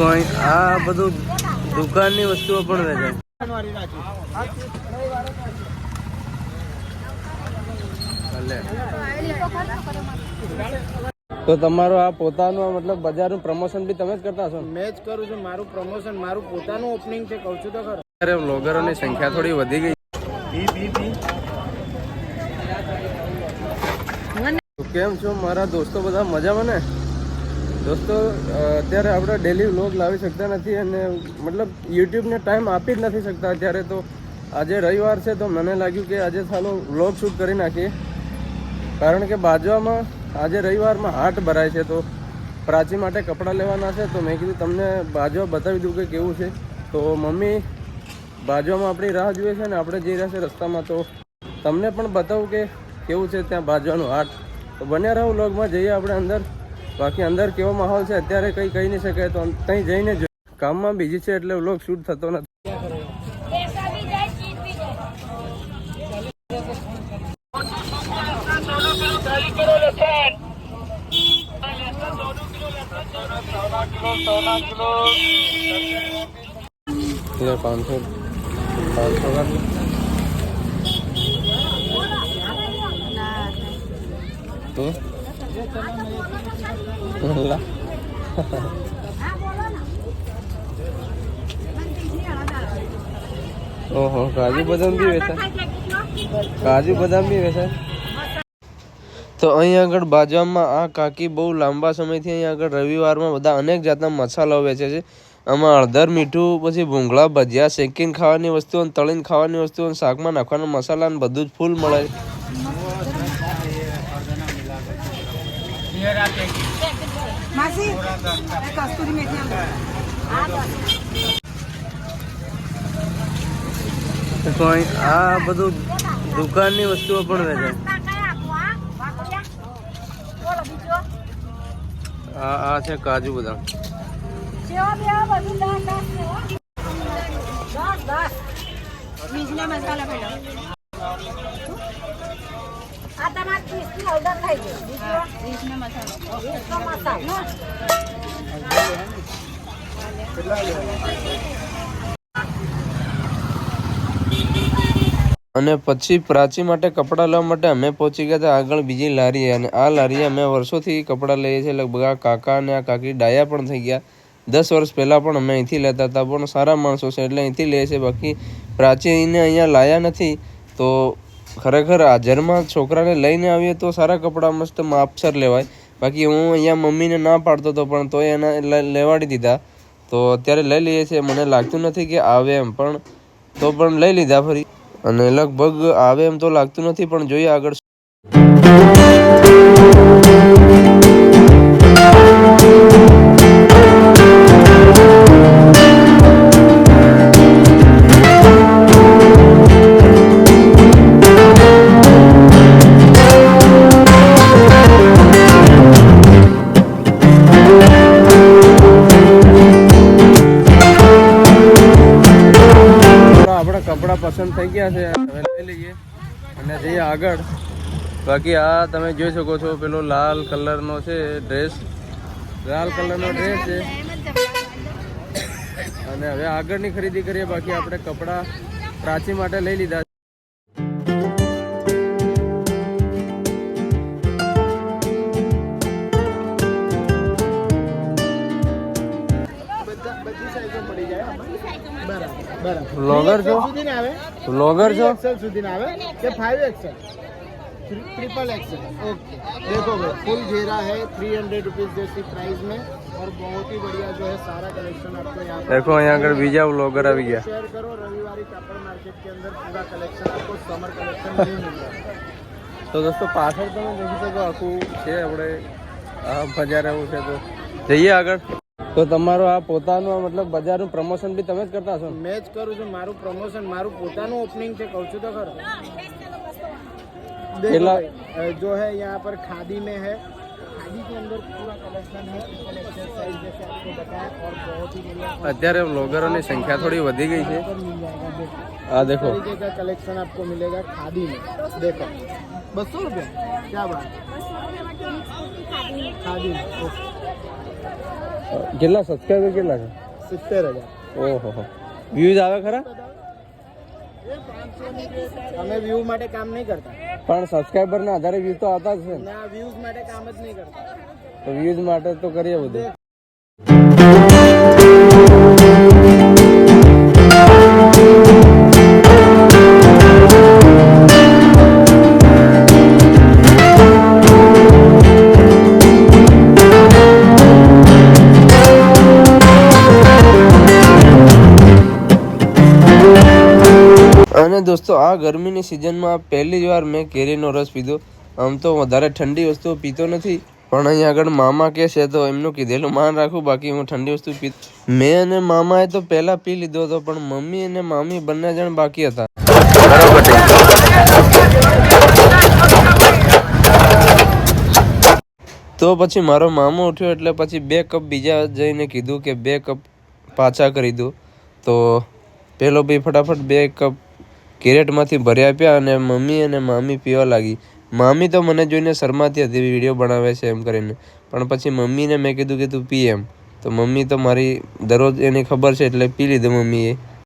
અહીં આ બધું દુકાનની વસ્તુઓ પણ વેચાય તો તમારો આ પોતાનું મતલબ બજારનું પ્રમોશન બી તમે જ કરતા છો મેં જ કરું છું મારું પ્રમોશન મારું પોતાનું ઓપનિંગ છે કહું છું તો ખરો. અત્યારે વ્લોગરોની સંખ્યા થોડી વધી ગઈ. તો કેમ છો મારા દોસ્તો બધા? મજામાં ને? દોસ્તો અત્યારે આપણે ડેલી વ્લોગ લાવી શકતા નથી અને મતલબ યુટ્યુબને ટાઈમ આપી જ નથી શકતા. અત્યારે તો આજે રવિવાર છે, તો મને લાગ્યું કે આજે ચાલો વ્લોગ શૂટ કરી નાખીએ. કારણ કે બાજવામાં આજે રવિવારમાં હાટ ભરાય છે, તો પ્રાચી માટે કપડાં લેવાના છે. તો મેં કીધું તમને બાજવા બતાવી દઉં કે કેવું છે. તો મમ્મી, બાજવામાં આપણી રાહ જુએ છે ને આપણે જઈ રહ્યા છે રસ્તામાં, તો તમને પણ બતાવું કે કેવું છે ત્યાં બાજવાનું હાટ. તો બન્યા રહો વ્લોગમાં જઈએ આપણે અંદર. બાકી અંદર કેવો માહોલ છે, અત્યારે કંઈ કહી નહીં શકે તો ત્યાં જઈને કામમાં બીજી છે એટલે લોક શૂટ થતો નથી. પાંચસો પાંચસો ઓહો, કાજુ બદામ બી વેચાય કાજુ બદામ બી વેચાય તો અહીં આગળ બાજારમાં આ કાકી બહુ લાંબા સમયથી અહીં આગળ રવિવારમાં બધા અનેક જાતના મસાલાઓ વેચે છે. આમાં હળદર, મીઠું, પછી ભૂંગળા, ભજીયા, શેકીને ખાવાની વસ્તુઓ, તળીને ખાવાની વસ્તુઓ, શાકમાં નાખવાના મસાલા બધું જ ફૂલ મળે માસી કસ્તુરી મેથી તો આ બધું દુકાનની વસ્તુઓ પણ વેચાય આ આ છે કાજુ બદામ. સેવા બેવા બધું બીજના મસાલા પેલો આ તમારે ત્રીસની ઓર્ડર થઈ ગયો બીજો મસાલો. વીસનો મસાલો અને પછી પ્રાચી માટે કપડાં લેવા માટે અમે પહોંચી ગયા હતા. આગળ બીજી લારી અને આ લારીએ અમે વર્ષોથી કપડાં લઈએ છીએ. લગભગ આ કાકા અને આ કાકી ડાયા પણ થઈ ગયા. દસ વર્ષ પહેલાં પણ અમે અહીંથી લેતા હતા. પણ સારા માણસો છે એટલે અહીંથી લઈએ છીએ બાકી પ્રાચીને અહીંયા લાયા નથી. તો ખરેખર હાજરમાં છોકરાને લઈને આવીએ તો સારા કપડાં મસ્ત માપસર લેવાય. બાકી હું અહીંયા મમ્મીને ના પાડતો હતો, પણ તોય એના લેવાડી દીધા. તો અત્યારે લઈ લઈએ છીએ. મને લાગતું નથી કે આવે એમ, પણ તો પણ લઈ લીધા ફરી. અને લગભગ આવે એમ તો લાગતું નથી, પણ જોઈએ આગળ કપડાં પસંદ થઈ ગયા છે, હવે લઈ લઈએ. અને જઈએ આગળ. બાકી આ તમે જોઈ શકો છો, પેલો લાલ કલરનો છે ડ્રેસ. લાલ કલરનો ડ્રેસ છે. અને હવે આગળની ખરીદી કરીએ, બાકી આપણે કપડાં પ્રાચી માટે લઈ લીધા બરાબર બરાબર વ્લોગર છો સુધી ને આવે વ્લોગર છો एक्सेल સુધી ના આવે કે five XL triple XL okay देखो भाई फुल घेरा है थ्री हंड्रेड रुपीज जैसी प्राइस में और बहुत ही बढ़िया जो है सारा कलेक्शन आपको यहाँ पर દેખો અહીંયા આગળ બીજા વ્લોગર આવી ગયા शेयर करो रविवारी कापड़ मार्केट के अंदर पूरा कलेक्शन आपको समर कलेक्शन नहीं मिल रहा है તો દોસ્તો પાછળ તમે જોઈ શકો આખું છે આપણે આ બજાર એવું છે તો જઈએ આગળ તો તમારો આ પોતાનું આ મતલબ બજારનું પ્રમોશન બી તમે જ કરતા છો ને? मैं ज करूँ છું મારું પ્રમોશન મારું પોતાનું ઓપનિંગ છે કહું છું તો ખરો देखो केला- भाई, अ, जो है यहाँ पर खादी में है खादी के अंदर पूरा कलेक्शन है ट्रिपल एक्सेल साइज जैसे आपको बताया और बहुत ही बढ़िया અત્યારે વ્લોગરોની સંખ્યા થોડી વધી ગઈ છે पर मिल जाएगा देखो આ इस દેખો तरीके का कलेक्शन आपको मिलेगा खादी में देखो बसो रुपये क्या बात खादी में ओके। કેટલા સબસ્ક્રાઈબર કેટલા છે સિત્તેર હજાર ઓહો હો વ્યૂઝ આવે ખરા અમે વ્યૂ માટે કામ નહીં કરતા પણ સબસ્ક્રાઈબરના આધારે વ્યૂઝ તો આવતા જ છે ને ના વ્યૂઝ માટે કામ જ નહીં કરતા તો વ્યૂઝ માટે તો કરીએ બધું દોસ્તો, આ ગરમીની સિઝનમાં પહેલી જ વાર મેં કેરીનો રસ પીધો. આમ તો વધારે ઠંડી વસ્તુ પીતો નથી, પણ અહીંયા આગળ મામા કે છે, તો એમનું કીધેલું માન રાખું, બાકી હું ઠંડી વસ્તુ પી, મેં અને મામાએ તો પહેલા પી લીધો હતો, પણ મમ્મી અને મામી બંને જણ બાકી હતા. તો પછી મારો મામો ઉઠ્યો, એટલે પછી બે કપ બીજા જઈને કીધું કે બે કપ પાછા કરી દો. તો પેલો ભાઈ ફટાફટ બે કપ કેરેટમાંથી ભરી આપ્યા અને મમ્મી અને મામી પીવા લાગી. મામી તો મને જોઈને શરમાતી હતી વીડિયો બનાવે છે એમ કરીને. પણ પછી મમ્મીને મેં કીધું કે તું પી એમ. તો મમ્મી તો મારી દરરોજ એની ખબર છે એટલે પી લીધું મમ્મીએ.